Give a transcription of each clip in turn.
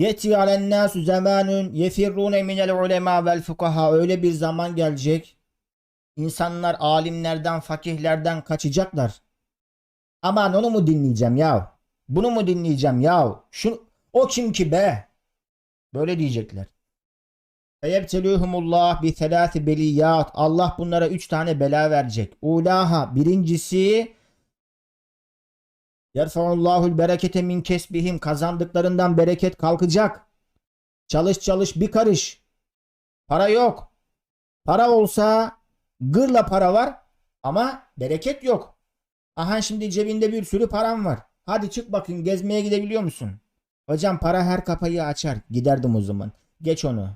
Yeti alen nasu zamanun yefirrune minel ulema vel fukaha. Öyle bir zaman gelecek. İnsanlar alimlerden, fakihlerden kaçacaklar. Aman onu mu dinleyeceğim ya? Bunu mu dinleyeceğim ya? Şu, o kim ki be? Böyle diyecekler. Feyebtelühumullah bi selâsi beliyat. Allah bunlara üç tane bela verecek. Ulaha birincisi Yerfa'ullahul berekete min kesbihim. Kazandıklarından bereket kalkacak. Çalış çalış bir karış. Para yok. Para olsa gırla para var ama bereket yok. Aha şimdi cebinde bir sürü param var. Hadi çık bakın gezmeye gidebiliyor musun? Hocam para her kapıyı açar. Giderdim o zaman. Geç onu.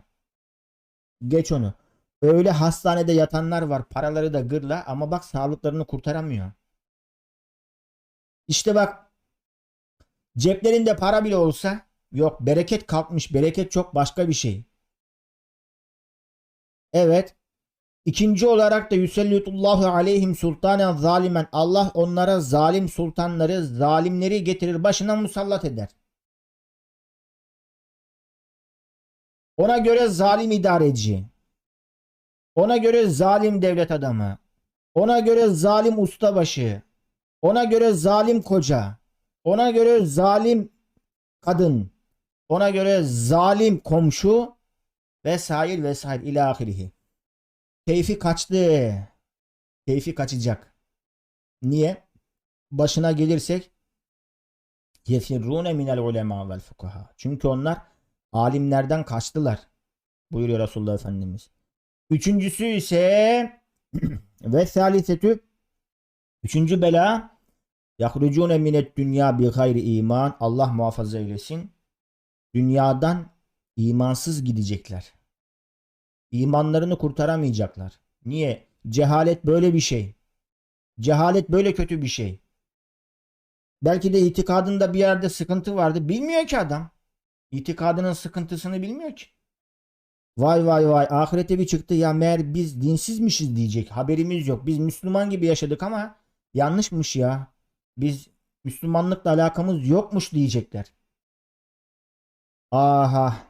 Geç onu. Öyle hastanede yatanlar var. Paraları da gırla ama bak sağlıklarını kurtaramıyor. İşte bak ceplerinde para bile olsa yok bereket kalkmış. Bereket çok başka bir şey. Evet. İkinci olarak da yüsellitullahu aleyhim sultanen zalimen. Allah onlara zalim sultanları, zalimleri getirir başına musallat eder. Ona göre zalim idareci. Ona göre zalim devlet adamı. Ona göre zalim ustabaşı. Ona göre zalim koca. Ona göre zalim kadın. Ona göre zalim komşu vesaire vesaire ilahirihi. Keyfi kaçtı. Keyfi kaçacak. Niye? Başına gelirsek yefirrune minel ulema vel fukaha. Çünkü onlar alimlerden kaçtılar. Buyuruyor Resulullah Efendimiz. Üçüncüsü ise ve salisetü üçüncü bela yahrucune minet dünya bi gayri iman. Allah muhafaza eylesin. Dünyadan imansız gidecekler. İmanlarını kurtaramayacaklar. Niye? Cehalet böyle bir şey. Cehalet böyle kötü bir şey. Belki de itikadında bir yerde sıkıntı vardı. Bilmiyor ki adam. İtikadının sıkıntısını bilmiyor ki. Vay vay vay ahirete bir çıktı ya meğer biz dinsizmişiz diyecek. Haberimiz yok. Biz Müslüman gibi yaşadık ama yanlışmış ya. Biz Müslümanlıkla alakamız yokmuş diyecekler. Aha.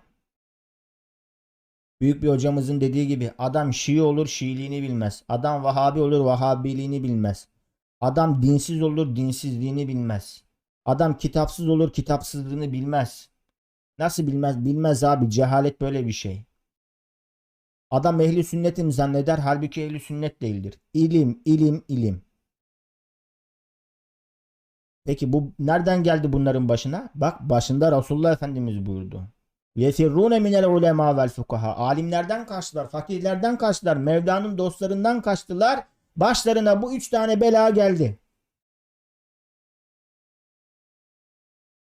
Büyük bir hocamızın dediği gibi adam Şii olur Şiiliğini bilmez. Adam Vahabi olur Vahabiliğini bilmez. Adam dinsiz olur dinsizliğini bilmez. Adam kitapsız olur kitapsızlığını bilmez. Nasıl bilmez? Bilmez abi. Cehalet böyle bir şey. Adam ehli sünnetim zanneder halbuki ehli sünnet değildir. İlim, ilim, ilim. Peki bu nereden geldi bunların başına? Bak başında Resulullah Efendimiz buyurdu. Yefirrune minel ulema vel fukaha. Alimlerden kaçtılar, fakirlerden kaçtılar, Mevla'nın dostlarından kaçtılar. Başlarına bu üç tane bela geldi.